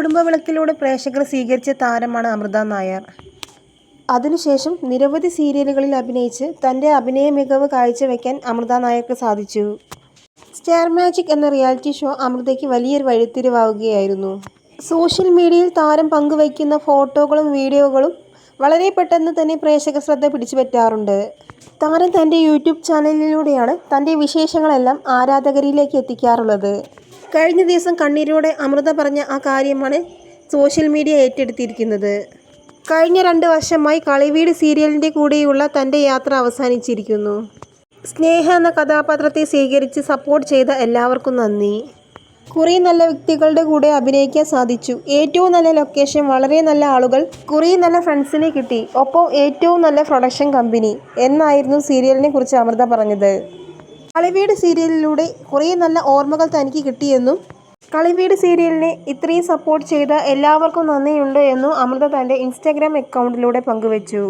കുടുംബവിളക്കിലൂടെ പ്രേക്ഷകർ സ്വീകരിച്ച താരമാണ് അമൃത നായർ. അതിനുശേഷം നിരവധി സീരിയലുകളിൽ അഭിനയിച്ച് തന്റെ അഭിനയ മികവ് കാഴ്ചവെക്കാൻ അമൃത നായർക്ക് സാധിച്ചു. സ്റ്റാർ മാജിക് എന്ന റിയാലിറ്റി ഷോ അമൃതയ്ക്ക് വലിയൊരു വഴിത്തിരിവാവുകയായിരുന്നു. സോഷ്യൽ മീഡിയയിൽ താരം പങ്കുവയ്ക്കുന്ന ഫോട്ടോകളും വീഡിയോകളും വളരെ പെട്ടെന്ന് തന്നെ പ്രേക്ഷക ശ്രദ്ധ പിടിച്ചുപറ്റാറുണ്ട്. താരം തന്റെ യൂട്യൂബ് ചാനലിലൂടെയാണ് തന്റെ വിശേഷങ്ങളെല്ലാം ആരാധകരിലേക്ക് എത്തിക്കാറുള്ളത്. കഴിഞ്ഞ ദിവസം കണ്ണീരോടെ അമൃത പറഞ്ഞ ആ കാര്യമാണ് സോഷ്യൽ മീഡിയ ഏറ്റെടുത്തിരിക്കുന്നത്. കഴിഞ്ഞ രണ്ട് വർഷമായി കളിവീട് സീരിയലിന്റെ കൂടെയുള്ള തന്റെ യാത്ര അവസാനിച്ചിരിക്കുന്നു. സ്നേഹ എന്ന കഥാപാത്രത്തെ സ്വീകരിച്ച് സപ്പോർട്ട് ചെയ്ത എല്ലാവർക്കും നന്ദി. കുറേ നല്ല വ്യക്തികളുടെ കൂടെ അഭിനയിക്കാൻ സാധിച്ചു. ഏറ്റവും നല്ല ലൊക്കേഷൻ വളരെ നല്ല ആളുകൾ കുറേ നല്ല ഫ്രണ്ട്സിനെ കിട്ടി. ഒപ്പം ഏറ്റവും നല്ല പ്രൊഡക്ഷൻ കമ്പനി എന്നായിരുന്നു സീരിയലിനെ കുറിച്ച് അമൃത പറഞ്ഞത്. കളിവീട് സീരിയലിലൂടെ കുറേ നല്ല ഓർമ്മകൾ തനിക്ക് കിട്ടിയെന്നും കളിവീട് സീരിയലിനെ ഇത്രയും സപ്പോർട്ട് ചെയ്ത എല്ലാവർക്കും നന്ദിയുണ്ട് എന്നും അമൃത തന്റെ ഇൻസ്റ്റാഗ്രാം അക്കൗണ്ടിലൂടെ പങ്കുവച്ചു.